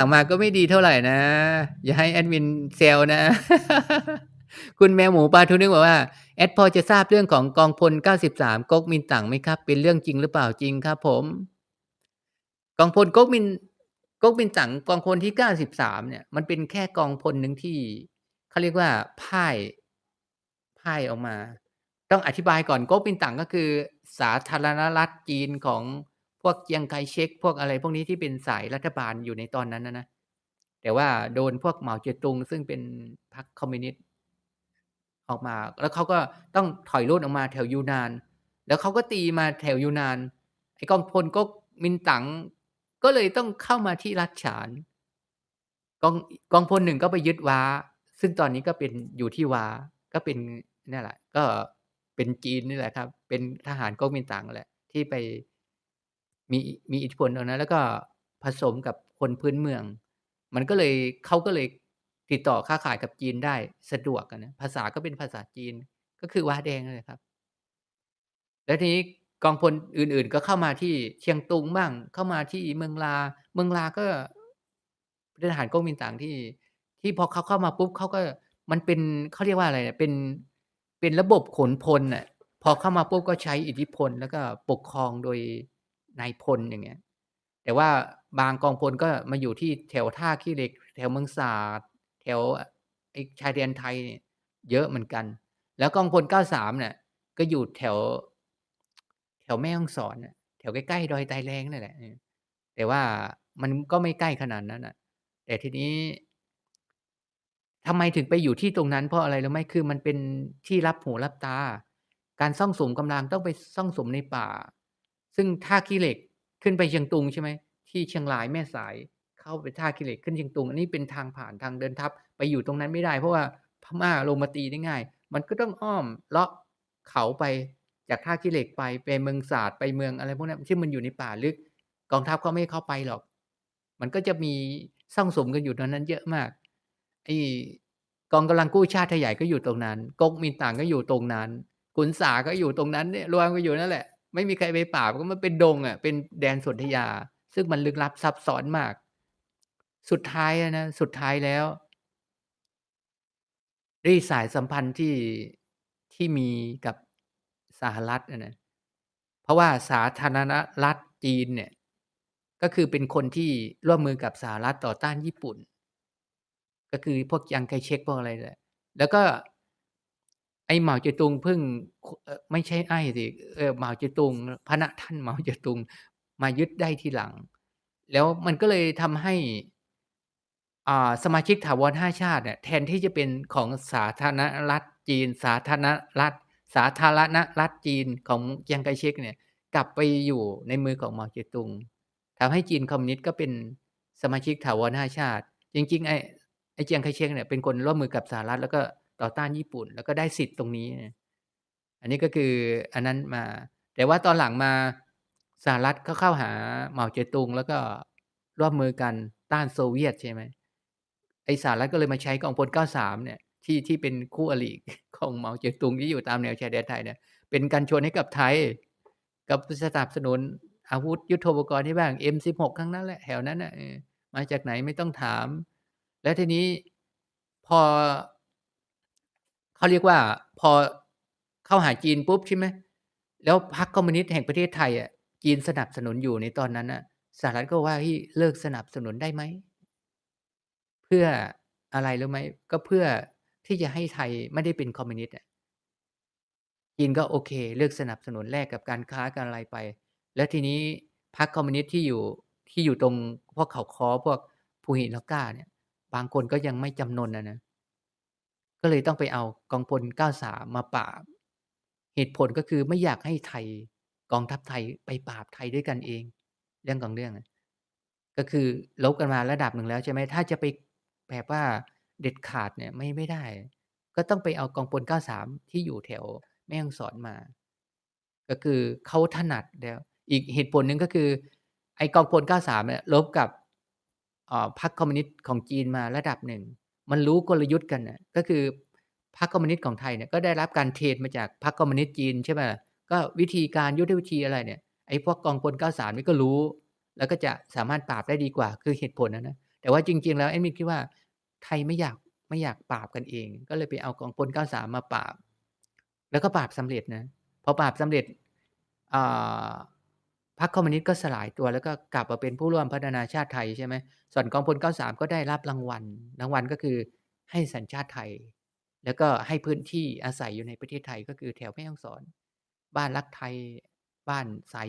ลังมาก็ไม่ดีเท่าไหร่นะ อย่าให้แอดมินแซวนะ คุณแมวหมูปลาทูนึ่งบอกว่า"แอดพอจะทราบเรื่องของกองพล 93 ก๊กมินตั๋งไหมครับ?เป็นเรื่องจริงหรือเปล่า?"จริงครับผม กองพลก๊กมินก๊กมินตั๋งกองพลที่ 93 เนี่ย มันเป็นแค่กองพลหนึ่งที่เขาเรียกว่าพ่ายพ่ายออกมา ต้องอธิบายก่อนก๊กมินตั๋งก็คือ สาธารณรัฐจีนของ พวกเจียงไคเชกพวกอะไรพวกนี้ที่เป็นสายรัฐบาลอยู่ในตอนนั้นอะนะแต่ว่าโดนพวกเหมาเจ๋อตุง ซึ่งเป็นพรรคคอมมิวนิสต์ออกมา แล้วเขาก็ต้องถอยร่นออกมาแถวยูนนาน แล้วเขาก็ตีมาแถวยูนาน ไอ้กองพลก๊กมินตังก็เลยต้องเข้ามาที่รัฐฉานกองกองพล1ก็ไปยึดว้า ซึ่งตอนนี้ก็เป็นอยู่ที่ว้าก็เป็นนี่แหละ ก็เป็นจีนนี่แหละครับ เป็นทหารก๊กมินตั๋งแหละ ที่ไป มีมีอิทธิพลตรงนั้น แล้วก็ผสมกับคนพื้นเมือง มันก็เลยเขาก็เลยติดต่อค้าขายกับจีนได้สะดวกอะนะภาษาก็เป็นภาษาจีนก็คือว้าแดงนั่นแหละครับ แล้วทีนี้กองพลอื่น ๆ ก็เข้ามาที่เชียงตุงบ้าง เข้ามาที่เมืองลา เมืองลาก็เป็นทหารก๊กมินตั๋งที่ ที่พอเขาเข้ามาปุ๊บเขาก็มันเป็นเขาเรียกว่าอะไรอะเป็นเป็นระบบขนพลน่ะพอเข้ามาปุ๊บก็ใช้อิทธิพล แล้วก็ปกครองโดย นายพลอย่างเงี้ย แต่ว่าบางกองพลก็มาอยู่ที่แถวท่าขี้เหล็ก แถวเมืองสาดแถวไอ้ชายแดนไทยเนี่ยเยอะเหมือนกัน แล้วกองพล93เนี่ยก็อยู่แถว แถวแม่ฮ่องสอนแถวใกล้ๆดอยไตแรงนั่นแหละแต่ว่ามันก็ไม่ใกล้ขนาดนั้นน่ะ แต่ทีนี้ทำไมถึงไปอยู่ที่ตรงนั้นเพราะอะไรรู้ไหม?คือมันเป็นที่ลับหูลับตา การซ่องสมกำลังต้องไปซ่องสมในป่า ซึ่งท่าขี้เหล็กขึ้นไปเชียงตุงใช่ไหมที่เชียงรายแม่สายเข้าไปท่าขี้เหล็กขึ้นเชียงตุง อันนี้เป็นทางผ่านทางเดินทัพไปอยู่ตรงนั้นไม่ได้ เพราะว่าพม่าลงมาตีได้ง่าย มันก็ต้องอ้อมเลาะเขาไปจากท่าขี้เหล็กไปไปเมืองศาสาดไปเมืองอะไรพวกนี้ยซึ่มันอยู่ในป่าลึก กองทัพเขาไม่ให้เข้าไปหรอก มันก็จะมีซ่องสมกันอยู่ตรงนั้นเยอะมากไอ้กองกำลังกู้ชาติไทยใหญ่ก็อยู่ตรงนั้นก๊กมินตั๋งก็อยู่ตรงนั้นขุนสาก็อยู่ตรงนั้นเนี่ยรวมกันอยู่นั่นแหละ ไม่มีใครไปปราก็มันเป็นดงอะ เป็นแดนสนธยา ซึ่งมันลึกลับซับซ้อนมาก สุดท้ายนะสุดท้ายแล้วด้วยสายสัมพันธ์ที่ที่มีกับสหรัฐนะเพราะว่าสาธารณรัฐจีนเนี่ย ก็คือเป็นคนที่ร่วมมือกับสหรัฐต่อต้านญี่ปุ่น ก็คือพวก Chiang Kai-shek พวกอะไรแหละแล้วก็ ไอ้เหมาเจ๋อตุงเพิ่งไม่ใช่ไอ้สิเออเหมาเจ๋อตุงพระนะท่านเหมาเจ๋อตุงมายึดได้ทีหลัง แล้วมันก็เลยทำให้อ่าสมาชิกถาวร5ชาติเนี่ยแทนที่จะเป็นของสาธารณรัฐจีน สาธารณรัฐ สาธารณรัฐจีนของ Chiang Kai-shek เนี่ย กลับไปอยู่ในมือของเหมาเจ๋อตุงทำให้จีนคอมมิวนิสต์ก็เป็นสมาชิกถาวร5ชาติ จริงๆไอ้ไอ้ Chiang Kai-shek เนี่ยเป็นคนร่วมมือกับสหรัฐแล้วก็ ต่อต้านญี่ปุ่น แล้วก็ได้สิทธิ์ตรงนี้ อันนี้ก็คืออันนั้นมา แต่ว่าตอนหลังมาสหรัฐก็เข้าหาเหมาเจ๋อตุง แล้วก็ร่วมมือกันต้านโซเวียตใช่ไหมไอ้สหรัฐก็เลยมาใช้กองพล 93 เนี่ย ที่ที่เป็นคู่อริของเหมาเจ๋อตุงที่อยู่ตามแนวชายแดนไทยเนี่ย เป็นกันชวนให้กับไทย กับสนับสนุนอาวุธยุทโธปกรณ์ให้บ้าง M16 ทั้งนั้นแหละแถวนั้นน่ะมาจากไหนไม่ต้องถาม แล้วทีนี้พอ เขาเรียกว่าพอเข้าหาจีนปุ๊บใช่ไหมแล้วพรรคคอมมิวนิสต์แห่งประเทศไทยอะจีนสนับสนุนอยู่ในตอนนั้นน่ะสหรัฐก็ว่า"เฮ้ยเลิกสนับสนุนได้ไหม?"เพื่ออะไรรู้ไหม?ก็เพื่อที่จะให้ไทยไม่ได้เป็นคอมมิวนิสต์อะจีนก็โอเค เลิกสนับสนุนแลกกับการค้าการอะไรไป แล้วทีนี้พรรคคอมมิวนิสต์ที่อยู่ที่อยู่ตรงพวกเขาคอพวกภูหินร่องกล้าเนี่ย บางคนก็ยังไม่จำนนอะนะ ก็เลยต้องไปเอากองพล 93 มาปราบ เหตุผลก็คือไม่อยากให้ไทยกองทัพไทยไปปราบไทยด้วยกันเอง เรื่องของเรื่องก็คือรบกันมาระดับหนึ่งแล้วใช่ไหมถ้าจะไปแบบว่าเด็ดขาดเนี่ยไม่ไม่ได้ ก็ต้องไปเอากองพล 93 ที่อยู่แถวแม่ฮ่องสอนมา ก็คือเขาถนัดแล้ว อีกเหตุผลหนึ่งก็คือ ไอ้กองพล 93 เนี่ยรบกับพรรคคอมมิวนิสต์ของจีนมาระดับหนึ่ง มันรู้กลยุทธ์กันน่ะก็คือพรรคคอมมิวนิสต์ของไทยเนี่ยก็ได้รับการเทรนมาจากพรรคคอมมิวนิสต์จีนใช่เปล่าก็วิธีการยุทธวิธีอะไรเนี่ยไอ้พวกกองพล93นี่ก็รู้ แล้วก็จะสามารถปราบได้ดีกว่าคือเหตุผลอะนะแต่ว่าจริง ๆ แล้วแอดมินคิดว่าไทยไม่อยากไม่อยากปราบกันเอง ก็เลยไปเอากองพล93มาปราบ แล้วก็ปราบสำเร็จนะพอปราบสำเร็จอ่า พรรคคอมมิวนิสต์ก็สลายตัว แล้วก็กลับมาเป็นผู้ร่วมพัฒนาชาติไทยใช่ไหมส่วนกองพล 93 ก็ได้รับรางวัล รางวัลก็คือให้สัญชาติไทย แล้วก็ให้พื้นที่อาศัยอยู่ในประเทศไทยก็คือแถวแม่ฮ่องสอน บ้านรักไทย บ้านสาย